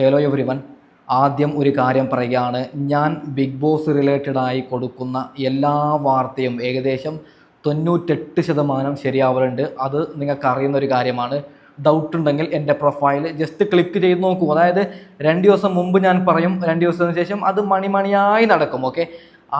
Hello every one ആദ്യം ഒരു കാര്യം പറയുകയാണ്. ഞാൻ ബിഗ് ബോസ് റിലേറ്റഡായി കൊടുക്കുന്ന എല്ലാ വാർത്തയും ഏകദേശം തൊണ്ണൂറ്റെട്ട് ശതമാനം ശരിയാവലുണ്ട്. അത് നിങ്ങൾക്ക് അറിയുന്ന ഒരു കാര്യമാണ്. ഡൗട്ട് ഉണ്ടെങ്കിൽ എന്റെ പ്രൊഫൈൽ ജസ്റ്റ് ക്ലിക്ക് ചെയ്ത് നോക്കൂ. അതായത് രണ്ട് ദിവസം മുമ്പ് ഞാൻ പറയും രണ്ട് ദിവസത്തിന് ശേഷം അത് മണിമണിയായി നടക്കും ഓക്കെ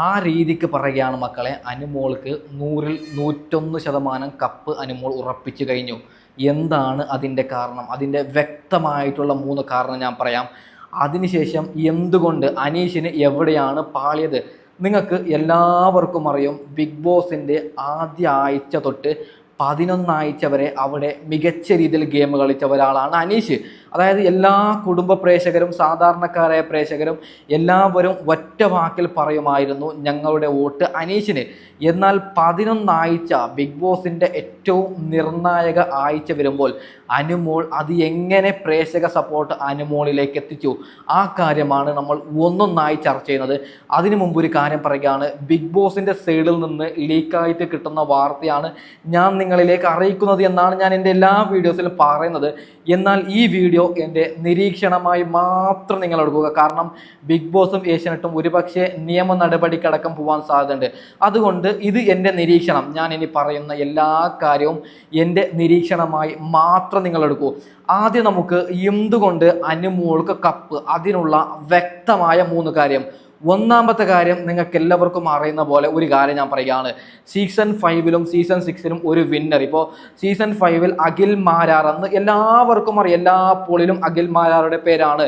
ആ രീതിക്ക് പറയുകയാണ് മക്കളെ അനുമോൾക്ക് നൂറിൽ നൂറ്റൊന്ന് ശതമാനം കപ്പ് അനുമോൾ ഉറപ്പിച്ചു കഴിഞ്ഞു. എന്താണ് അതിന്റെ കാരണം? അതിന്റെ വ്യക്തമായിട്ടുള്ള മൂന്ന് കാരണം ഞാൻ പറയാം. അതിനുശേഷം എന്തുകൊണ്ട് അനീഷിന് എവിടെയാണ് പാളിയത്? നിങ്ങൾക്ക് എല്ലാവർക്കും അറിയും ബിഗ് ബോസിന്റെ ആദ്യ ആഴ്ച തൊട്ട് പതിനൊന്നാഴ്ച വരെ അവിടെ മികച്ച രീതിയിൽ ഗെയിം കളിച്ച ഒരാളാണ് അനീഷ്. അതായത് എല്ലാ കുടുംബ പ്രേക്ഷകരും സാധാരണക്കാരായ പ്രേക്ഷകരും എല്ലാവരും ഒറ്റ വാക്കിൽ പറയുമായിരുന്നു ഞങ്ങളുടെ വോട്ട് അനീഷിന്. എന്നാൽ പതിനൊന്നാഴ്ച ബിഗ് ബോസിന്റെ ഏറ്റവും നിർണായക ആഴ്ച വരുമ്പോൾ അനുമോൾ അത് എങ്ങനെ പ്രേക്ഷക സപ്പോർട്ട് അനുമോളിലേക്ക് എത്തിച്ചു? ആ കാര്യമാണ് നമ്മൾ ഒന്നൊന്നായി ചർച്ച ചെയ്യുന്നത്. അതിനു മുമ്പ് ഒരു കാര്യം പറയുകയാണ്. ബിഗ് ബോസിന്റെ സൈഡിൽ നിന്ന് ലീക്കായിട്ട് കിട്ടുന്ന വാർത്തയാണ് ഞാൻ നിങ്ങളിലേക്ക് അറിയിക്കുന്നത് എന്നാണ് ഞാൻ എന്റെ എല്ലാ വീഡിയോസിലും പറയുന്നത്. എന്നാൽ ഈ വീഡിയോ എന്റെ നിരീക്ഷണമായി മാത്രം നിങ്ങൾ എടുക്കുക കാരണം ബിഗ് ബോസും ഏഷ്യനെട്ടും ഒരുപക്ഷെ നിയമ നടപടിക്കടക്കം പോകാൻ സാധ്യതയുണ്ട്. അതുകൊണ്ട് ഇത് എന്റെ നിരീക്ഷണം. ഞാൻ ഇനി പറയുന്ന എല്ലാ കാര്യവും എന്റെ നിരീക്ഷണമായി മാത്രം നിങ്ങൾ എടുക്കൂ ആദ്യം നമുക്ക് എന്തുകൊണ്ട് അനുമോൾക്ക് കപ്പ്? അതിനുള്ള വ്യക്തമായ മൂന്ന് കാര്യം. ഒന്നാമത്തെ കാര്യം നിങ്ങൾക്ക് എല്ലാവർക്കും അറിയുന്ന പോലെ ഒരു കാര്യം ഞാൻ പറയുകയാണ്. സീസൺ ഫൈവിലും സീസൺ സിക്സിലും ഒരു വിന്നർ ഇപ്പോൾ സീസൺ ഫൈവിൽ അഖിൽ മാരാർ എന്ന് എല്ലാവർക്കും അറിയാം എല്ലാ പോളിലും അഖിൽ മാരാറുടെ പേരാണ്.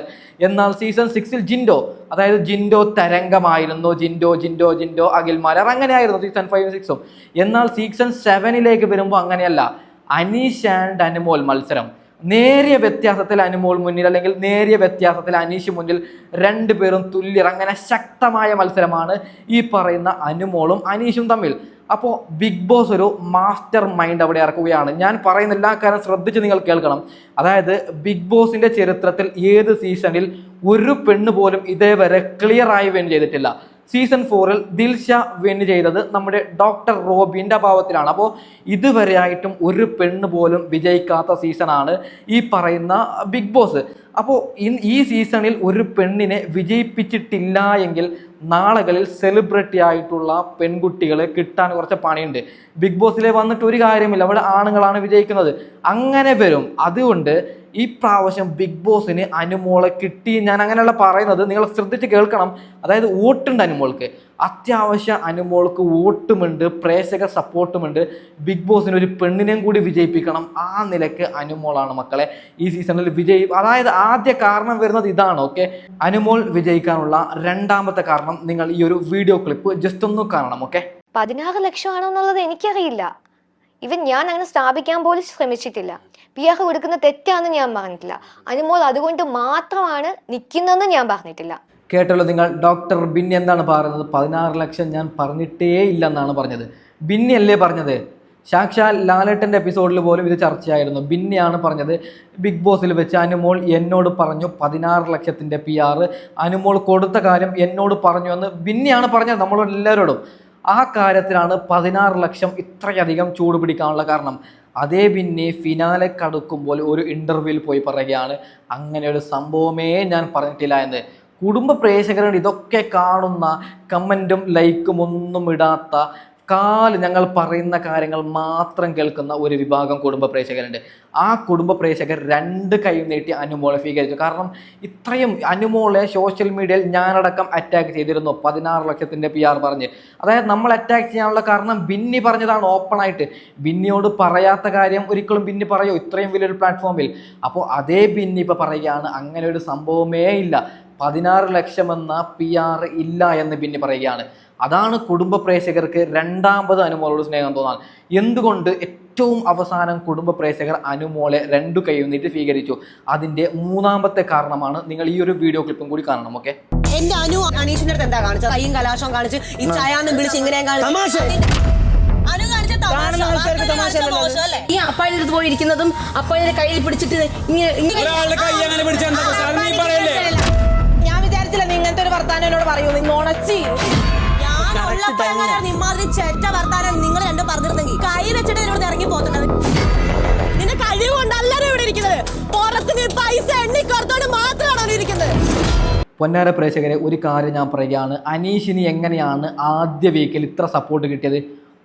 എന്നാൽ സീസൺ സിക്സിൽ ജിൻഡോ അതായത് ജിൻഡോ തരംഗമായിരുന്നു. ജിൻഡോ ജിൻഡോ ജിൻഡോ അഖിൽ മാരാർ അങ്ങനെയായിരുന്നു സീസൺ ഫൈവും സിക്സും എന്നാൽ സീസൺ സെവനിലേക്ക് വരുമ്പോൾ അങ്ങനെയല്ല. അനീഷ് ആൻഡ് അനുമോൾ മത്സരം. നേരിയ വ്യത്യാസത്തിൽ അനുമോൾ മുന്നിൽ അല്ലെങ്കിൽ നേരിയ വ്യത്യാസത്തിൽ അനീഷ് മുന്നിൽ രണ്ടുപേരും തുല്യർ. അങ്ങനെ ശക്തമായ മത്സരമാണ് ഈ പറയുന്ന അനുമോളും അനീഷും തമ്മിൽ. അപ്പോൾ ബിഗ് ബോസ് ഒരു മാസ്റ്റർ മൈൻഡ് അവിടെ ഇറക്കുകയാണ്. ഞാൻ പറയുന്ന എല്ലാ കാര്യം ശ്രദ്ധിച്ച് നിങ്ങൾ കേൾക്കണം. അതായത് ബിഗ് ബോസിന്റെ ചരിത്രത്തിൽ ഏത് സീസണിൽ ഒരു പെണ്ണ് പോലും ഇതേവരെ ക്ലിയർ ആയി വിൻ ചെയ്തിട്ടില്ല. സീസൺ ഫോറിൽ ദിൽഷ വിൻ ചെയ്തത് നമ്മുടെ ഡോക്ടർ റോബിന്റെ അഭാവത്തിലാണ്. അപ്പോൾ ഇതുവരെയായിട്ടും ഒരു പെണ്ണ് പോലും വിജയിക്കാത്ത സീസണാണ് ഈ പറയുന്ന ബിഗ് ബോസ് അപ്പോൾ ഈ സീസണിൽ ഒരു പെണ്ണിനെ വിജയിപ്പിച്ചിട്ടില്ല എങ്കിൽ നാളുകളിൽ സെലിബ്രിറ്റി ആയിട്ടുള്ള പെൺകുട്ടികളെ കിട്ടാൻ കുറച്ച് പണിയുണ്ട്. ബിഗ് ബോസിലെ വന്നിട്ട് ഒരു കാര്യമില്ല. അവിടെ ആണുങ്ങളാണ് വിജയിക്കുന്നത്. അങ്ങനെ വരും. അതുകൊണ്ട് ഈ പ്രാവശ്യം ബിഗ് ബോസിന് അനുമോളെ കിട്ടി. ഞാൻ അങ്ങനെയുള്ള പറയുന്നത്. നിങ്ങൾ ശ്രദ്ധിച്ച് കേൾക്കണം. അതായത് വോട്ടുണ്ട് അനുമോൾക്ക്. അത്യാവശ്യം അനുമോൾക്ക് വോട്ടുമുണ്ട് പ്രേക്ഷക സപ്പോർട്ടുമുണ്ട്. ബിഗ് ബോസിന് ഒരു പെണ്ണിനെയും കൂടി വിജയിപ്പിക്കണം. ആ നിലയ്ക്ക് അനുമോളാണ് മക്കളെ. ഈ സീസണിൽ വിജയി അതായത് ആദ്യ കാരണം വരുന്നത് ഇതാണ് ഓക്കെ അനുമോൾ വിജയിക്കാനുള്ള രണ്ടാമത്തെ കാരണം നിങ്ങൾ ഈ ഒരു വീഡിയോ ക്ലിപ്പ് ജസ്റ്റ് ഒന്ന് കാണണം ഓക്കെ പതിനാറ് ലക്ഷമാണെന്നുള്ളത് എനിക്കറിയില്ല. ഇവൻ ഞാൻ അങ്ങനെ സ്ഥാപിക്കാൻ പോലും ശ്രമിച്ചിട്ടില്ല. പി ആർ കൊടുക്കുന്ന തെറ്റാണെന്ന് ഞാൻ പറഞ്ഞിട്ടില്ല. അനുമോൾ അതുകൊണ്ട് മാത്രമാണ് നിൽക്കുന്നതെന്ന് ഞാൻ പറഞ്ഞിട്ടില്ല. കേട്ടല്ലോ നിങ്ങൾ ഡോക്ടർ ബിന്നി എന്താണ് പറയുന്നത് പതിനാറ് ലക്ഷം ഞാൻ പറഞ്ഞിട്ടേ ഇല്ലെന്നാണ് പറഞ്ഞത്. ബിന്നി അല്ലേ പറഞ്ഞത്? സാക്ഷാൽ ലാലേട്ടന്റെ എപ്പിസോഡിൽ പോലും ഇത് ചർച്ചയായിരുന്നു. ബിന്നിയാണ് പറഞ്ഞത് ബിഗ് ബോസിൽ വെച്ച് അനുമോൾ എന്നോട് പറഞ്ഞു പതിനാറ് ലക്ഷത്തിന്റെ പി ആർ അനുമോൾ കൊടുത്ത കാര്യം എന്നോട് പറഞ്ഞു എന്ന് ബിന്നിയാണ് പറഞ്ഞത് നമ്മളെല്ലാവരോടും ആ കാര്യത്തിലാണ് പതിനാറ് ലക്ഷം ഇത്രയധികം ചൂട് പിടിക്കാനുള്ള കാരണം. അതേ പിന്നെ ഫിനാലെ കടുക്കുമ്പോൾ ഒരു ഇന്റർവ്യൂവിൽ പോയി പറയുകയാണ് അങ്ങനെ ഒരു സംഭവമേ ഞാൻ പറഞ്ഞിട്ടില്ല എന്ന്. കുടുംബ പ്രേക്ഷകരുടെ ഇതൊക്കെ കാണുന്ന കമന്റും ലൈക്കും ഒന്നും ഇടാത്ത കാൽ ഞങ്ങൾ പറയുന്ന കാര്യങ്ങൾ മാത്രം കേൾക്കുന്ന ഒരു വിഭാഗം കുടുംബ പ്രേക്ഷകരുണ്ട്. ആ കുടുംബ പ്രേക്ഷകർ രണ്ട് കൈ നീട്ടി അനുമോളെ സ്വീകരിച്ചു. കാരണം ഇത്രയും അനുമോളെ സോഷ്യൽ മീഡിയയിൽ ഞാനടക്കം അറ്റാക്ക് ചെയ്തിരുന്നു. പതിനാറ് ലക്ഷത്തിന്റെ പി ആർ പറഞ്ഞ്. അതായത് നമ്മൾ അറ്റാക്ക് ചെയ്യാനുള്ള കാരണം ബിന്നി പറഞ്ഞതാണ് ഓപ്പണായിട്ട് ബിന്നിയോട് പറയാത്ത കാര്യം ഒരിക്കലും ബിന്നി പറയോ. ഇത്രയും വലിയൊരു പ്ലാറ്റ്ഫോമിൽ അപ്പോൾ അതേ ബിന്നി ഇപ്പോൾ പറയുകയാണ് അങ്ങനെ ഒരു സംഭവമേ ഇല്ല. പതിനാറ് ലക്ഷമെന്ന പി ആർ ഇല്ല എന്ന് ബിന്നി പറയുകയാണ്. അതാണ് കുടുംബ പ്രേക്ഷകർക്ക് രണ്ടാമത് അനുമോളോട് സ്നേഹം തോന്നാൻ. എന്തുകൊണ്ട് ഏറ്റവും അവസാനം കുടുംബ പ്രേക്ഷകർ അനുമോളെ രണ്ടു കൈ നീട്ടി സ്വീകരിച്ചു? അതിന്റെ മൂന്നാമത്തെ കാരണമാണ് നിങ്ങൾ ഈ ഒരു വീഡിയോ ക്ലിപ്പും കൂടി കാണണം ഓക്കെ എന്റെ അനു അനീഷിന്റെ അടുത്ത് എന്താ കാണിച്ചത്? കൈയും കലാശവും കാണിച്ച് ഈ ചായാന്നും വിളിച്ച് ഇങ്ങനെയും കാണിച്ചു? ഈ അപ്പായുടെ അടുത്ത് പോയി ഇരിക്കുന്നതും അപ്പായുടെ കയ്യിൽ പിടിച്ചിട്ട് ഞാൻ വിചാരിച്ചില്ല നിങ്ങനത്തെ ഒരു വർത്താനം എന്നോട് പറയൂ നിങ്ങൾ നുണച്ചി ഞാൻ ഉള്ളപ്പോ എങ്ങനെയാണ് ചെറ്റ വർത്താനം നിങ്ങൾ രണ്ടും പറഞ്ഞിരുന്നെങ്കിൽ? കൈ വെച്ചിട്ട് എന്നോട് ഇറങ്ങി പോത്തുന്നത് നിന്റെ കഴിവ് അല്ലല്ലോ ഇവിടെ ഇരിക്കുന്നത്. പുറത്ത് നീ പൈസ എണ്ണിക്കോർത്തോണ്ട് മാത്രമാണോ നീ ഇരിക്കുന്നത്? പൊന്നാര പ്രേക്ഷകരെ ഒരു കാര്യം ഞാൻ പറയുകയാണ്. അനീഷിന് എങ്ങനെയാണ് ആദ്യ വീക്കിൽ ഇത്ര സപ്പോർട്ട് കിട്ടിയത്?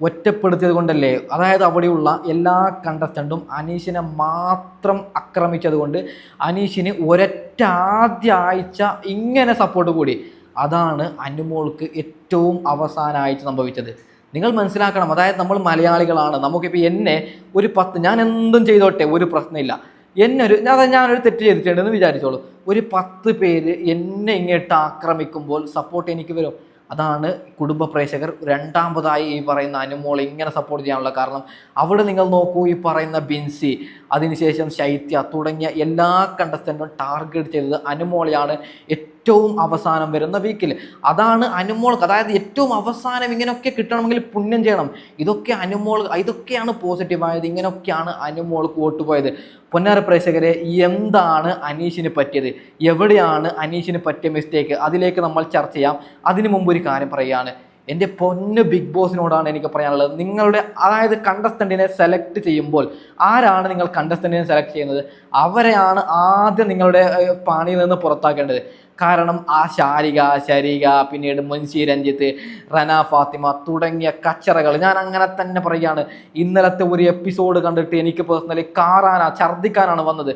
ഒറ്റപ്പെടുത്തിയത് കൊണ്ടല്ലേ? അതായത് അവിടെയുള്ള എല്ലാ കണ്ടസ്റ്റന്റും അനീഷിനെ മാത്രം ആക്രമിച്ചത് കൊണ്ട് അനീഷിന് ഒരൊറ്റ ആദ്യ ആഴ്ച ഇങ്ങനെ സപ്പോർട്ട് കൂടി. അതാണ് അനുമോൾക്ക് ഏറ്റവും അവസാനമായിട്ട് സംഭവിച്ചത്. നിങ്ങൾ മനസ്സിലാക്കണം അതായത് നമ്മൾ മലയാളികളാണ്. നമുക്കിപ്പോൾ എന്നെ ഒരു പത്ത് ഞാൻ എന്തും ചെയ്തോട്ടെ ഒരു പ്രശ്നമില്ല. എന്നെ ഒരു അതായത് ഞാനൊരു തെറ്റ് ചെയ്തിട്ടുണ്ടെന്ന് വിചാരിച്ചോളൂ. ഒരു പത്ത് പേര് എന്നെ ഇങ്ങോട്ട് ആക്രമിക്കുമ്പോൾ സപ്പോർട്ട് എനിക്ക് വരും. അതാണ് കുടുംബ പ്രേക്ഷകർ രണ്ടാമതായി ഈ പറയുന്ന അനുമോൾ ഇങ്ങനെ സപ്പോർട്ട് ചെയ്യാനുള്ള കാരണം. അവിടെ നിങ്ങൾ നോക്കൂ ഈ പറയുന്ന ബിൻസി അതിനുശേഷം ശൈത്യ തുടങ്ങിയ എല്ലാ കണ്ടസ്റ്റന്റും ടാർഗറ്റ് ചെയ്തത് അനുമോളെയാണ്. ഏറ്റവും അവസാനം വരുന്ന വീക്കിൽ അതാണ് അനുമോൾക്ക് അതായത് ഏറ്റവും അവസാനം ഇങ്ങനെയൊക്കെ കിട്ടണമെങ്കിൽ പുണ്യം ചെയ്യണം. ഇതൊക്കെ അനുമോൾ ഇതൊക്കെയാണ് പോസിറ്റീവായത് ഇങ്ങനെയൊക്കെയാണ് അനുമോൾക്ക് വോട്ട് പോയത്. പൊന്നാര പ്രേക്ഷകരെ എന്താണ് അനീഷിന് പറ്റിയത്? എവിടെയാണ് അനീഷിന് പറ്റിയ മിസ്റ്റേക്ക് അതിലേക്ക് നമ്മൾ ചർച്ച ചെയ്യാം. അതിനു മുമ്പ് ഒരു കാര്യം പറയുകയാണ്. എന്റെ പൊന്ന് ബിഗ് ബോസിനോടാണ് എനിക്ക് പറയാനുള്ളത്. നിങ്ങളുടെ അതായത് കണ്ടസ്റ്റന്റിനെ സെലക്ട് ചെയ്യുമ്പോൾ ആരാണ് നിങ്ങൾ കണ്ടസ്റ്റന്റിനെ സെലക്ട് ചെയ്യുന്നത്? അവരെയാണ് ആദ്യം നിങ്ങളുടെ പാണിയിൽ നിന്ന് പുറത്താക്കേണ്ടത്. കാരണം ആ ശാരിക ശരിക പിന്നീട് മുൻഷി രഞ്ജിത്ത് റന ഫാത്തിമ തുടങ്ങിയ കച്ചറകൾ. ഞാൻ അങ്ങനെ തന്നെ പറയുകയാണ്. ഇന്നലത്തെ ഒരു എപ്പിസോഡ് കണ്ടിട്ട് എനിക്ക് പേഴ്സണലി കാറാനാ ഛർദ്ദിക്കാനാണ് വന്നത്.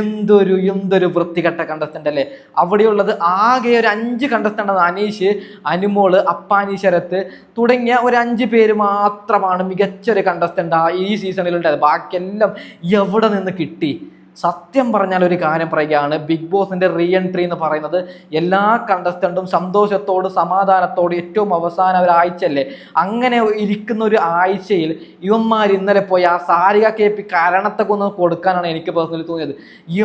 എന്തൊരു എന്തൊരു വൃത്തികെട്ട കണ്ടസ്റ്റന്റ് അല്ലേ? അവിടെയുള്ളത് ആകെ ഒരു അഞ്ച് കണ്ടസ്റ്റന്റ് അനീഷ് അനുമോൾ അപ്പാനി ശരത്ത് തുടങ്ങിയ ഒരു അഞ്ച് പേര് മാത്രമാണ് മികച്ചൊരു കണ്ടസ്റ്റന്റ് ഈ സീസണിലുണ്ടായത് ബാക്കിയെല്ലാം എവിടെ നിന്ന് കിട്ടി? സത്യം പറഞ്ഞാൽ ഒരു കാര്യം പറയുകയാണ്. ബിഗ് ബോസിന്റെ റീ എൻട്രി എന്ന് പറയുന്നത് എല്ലാ കണ്ടസ്റ്റന്റും സന്തോഷത്തോട് സമാധാനത്തോട് ഏറ്റവും അവസാനം ഒരു ആഴ്ചയല്ലേ? അങ്ങനെ ഇരിക്കുന്ന ഒരു ആഴ്ചയിൽ ഇവന്മാർ ഇന്നലെ പോയി ആ സാരിക കെ പി കരണത്തെ കൊന്ന് കൊടുക്കാനാണ് എനിക്ക് പേഴ്സണലി തോന്നിയത്.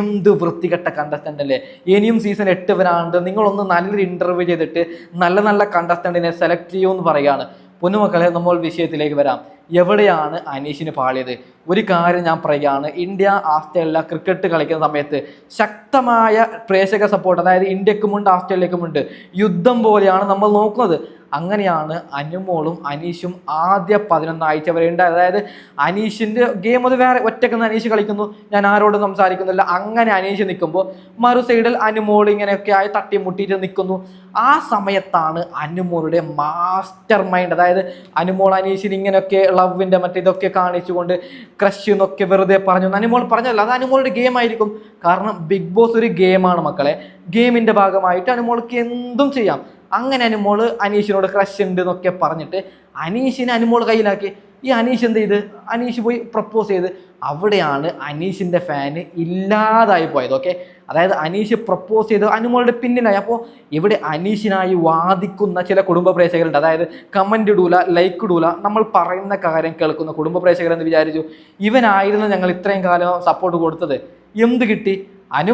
എന്ത് വൃത്തികെട്ട കണ്ടസ്റ്റന്റ് അല്ലേ? ഇനിയും സീസൺ എട്ട് വരാണ്ട് നിങ്ങളൊന്ന് നല്ലൊരു ഇന്റർവ്യൂ ചെയ്തിട്ട് നല്ല നല്ല കണ്ടസ്റ്റന്റിനെ സെലക്ട് ചെയ്യുമെന്ന് പറയുകയാണ്. പൊന്നുമക്കളെ നമ്മൾ വിഷയത്തിലേക്ക് വരാം. എവിടെയാണ് അനീഷിന് പാളിയത്? ഒരു കാര്യം ഞാൻ പറയുകയാണ്. ഇന്ത്യ ആസ്ട്രേലിയ ക്രിക്കറ്റ് കളിക്കുന്ന സമയത്ത് ശക്തമായ പ്രേക്ഷക സപ്പോർട്ട് അതായത് ഇന്ത്യക്കുമുണ്ട് ആസ്ട്രേലിയക്കുമുണ്ട് യുദ്ധം പോലെയാണ് നമ്മൾ നോക്കുന്നത്. അങ്ങനെയാണ് അനുമോളും അനീഷും ആദ്യ പതിനൊന്നാഴ്ച വരെ ഉണ്ടായത്. അതായത് അനീഷിന്റെ ഗെയിം അത് വേറെ ഒറ്റക്കെന്ന് അനീഷ് കളിക്കുന്നു. ഞാൻ ആരോടും സംസാരിക്കുന്നില്ല. അങ്ങനെ അനീഷ് നിൽക്കുമ്പോൾ മറു സൈഡിൽ അനുമോൾ ഇങ്ങനെയൊക്കെ ആയി തട്ടിമുട്ടിയിട്ട് നിൽക്കുന്നു. ആ സമയത്താണ് അനുമോളുടെ മാസ്റ്റർ മൈൻഡ് അതായത് അനുമോൾ അനീഷിന് ഇങ്ങനെയൊക്കെ ലവിന്റെ മറ്റേ ഇതൊക്കെ കാണിച്ചുകൊണ്ട് ക്രഷ് എന്നൊക്കെ വെറുതെ പറഞ്ഞു. അനുമോൾ പറഞ്ഞല്ല അത് അനുമോളുടെ ഗെയിം ആയിരിക്കും. കാരണം ബിഗ് ബോസ് ഒരു ഗെയിമാണ് മക്കളെ. ഗെയിമിന്റെ ഭാഗമായിട്ട് അനുമോൾക്ക് എന്തും ചെയ്യാം. അങ്ങനെ അനുമോൾ അനീഷിനോട് ക്രഷ് ഉണ്ട് എന്നൊക്കെ പറഞ്ഞിട്ട് അനീഷിനെ അനുമോൾ കയ്യിലാക്കി. ഈ അനീഷ് എന്ത് ചെയ്ത്? അനീഷ് പോയി പ്രപ്പോസ് ചെയ്ത്. അവിടെയാണ് അനീഷിന്റെ ഫാന് ഇല്ലാതായി പോയത് ഓക്കെ അതായത് അനീഷ് പ്രപ്പോസ് ചെയ്ത് അനുമോളുടെ പിന്നിലായി. അപ്പോൾ ഇവിടെ അനീഷിനായി വാദിക്കുന്ന ചില കുടുംബ പ്രേക്ഷകരുണ്ട്. അതായത് കമന്റ് ഇടൂല ലൈക്ക് ഇടൂല നമ്മൾ പറയുന്ന കാര്യം കേൾക്കുന്ന കുടുംബ പ്രേക്ഷകരെന്ന് വിചാരിച്ചു. ഇവനായിരുന്നു ഞങ്ങൾ ഇത്രയും കാലം സപ്പോർട്ട് കൊടുത്തത്. എന്ത് കിട്ടി? അനു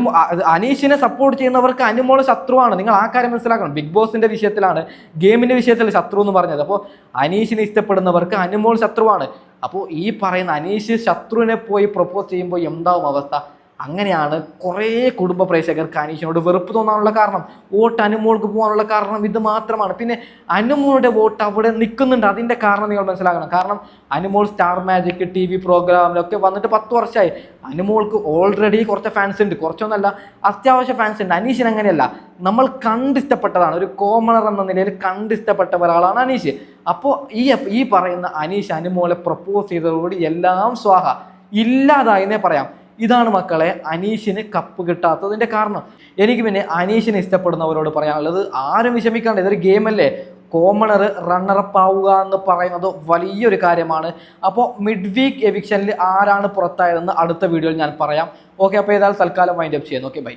അനീഷിനെ സപ്പോർട്ട് ചെയ്യുന്നവർക്ക് അനുമോൾ ശത്രുവാണ്. നിങ്ങൾ ആ കാര്യം മനസ്സിലാക്കണം. ബിഗ് ബോസിന്റെ വിഷയത്തിലാണ് ഗെയിമിന്റെ വിഷയത്തിൽ ശത്രു എന്ന് പറഞ്ഞത്. അപ്പോൾ അനീഷിനെ ഇഷ്ടപ്പെടുന്നവർക്ക് അനുമോൾ ശത്രുവാണ്. അപ്പോൾ ഈ പറയുന്ന അനീഷ് ശത്രുവിനെ പോയി പ്രപ്പോസ് ചെയ്യുമ്പോൾ എന്താവും അവസ്ഥ? അങ്ങനെയാണ് കുറേ കുടുംബ പ്രേക്ഷകർക്ക് അനീഷിനോട് വെറുപ്പ് തോന്നാനുള്ള കാരണം. വോട്ട് അനുമോൾക്ക് പോകാനുള്ള കാരണം ഇത് മാത്രമാണ്. പിന്നെ അനുമോളുടെ വോട്ട് അവിടെ നിൽക്കുന്നുണ്ട്. അതിന്റെ കാരണം നിങ്ങൾ മനസ്സിലാക്കണം. കാരണം Anumol star magic T V പ്രോഗ്രാമിലൊക്കെ വന്നിട്ട് പത്ത് വർഷമായി. അനുമോൾക്ക് ഓൾറെഡി കുറച്ച് ഫാൻസ് ഉണ്ട്. കുറച്ചൊന്നല്ല അത്യാവശ്യ ഫാൻസ് ഉണ്ട്. അനീഷിന് അങ്ങനെയല്ല. നമ്മൾ കണ്ടിഷ്ടപ്പെട്ടതാണ്. ഒരു കോമണർ എന്ന നിലയിൽ കണ്ടിഷ്ടപ്പെട്ട ഒരാളാണ് അനീഷ്. അപ്പോൾ ഈ ഈ പറയുന്ന അനീഷ് അനുമോളെ പ്രപ്പോസ് ചെയ്തതോടുകൂടി എല്ലാം സ്വാഹ. ഇല്ലാതായെന്നേ പറയാം. ഇതാണ് മക്കളെ അനീഷിന് കപ്പ് കിട്ടാത്തതിന്റെ കാരണം എനിക്ക് പിന്നെ അനീഷിനെ ഇഷ്ടപ്പെടുന്നവരോട് പറയാനുള്ളത് ആരും വിഷമിക്കാണ്ട് ഇതൊരു ഗെയിമല്ലേ? കോമണർ റണ്ണറപ്പ് ആവുക എന്ന് പറയുന്നത് വലിയൊരു കാര്യമാണ്. അപ്പോൾ മിഡ് വീക്ക് എവിക്ഷനിൽ ആരാണ് പുറത്തായതെന്ന് അടുത്ത വീഡിയോയിൽ ഞാൻ പറയാം. ഓക്കെ അപ്പോൾ ഏതായാലും തൽക്കാലം വൈൻഡ് അപ്പ് ചെയ്യുന്നു. Okay bye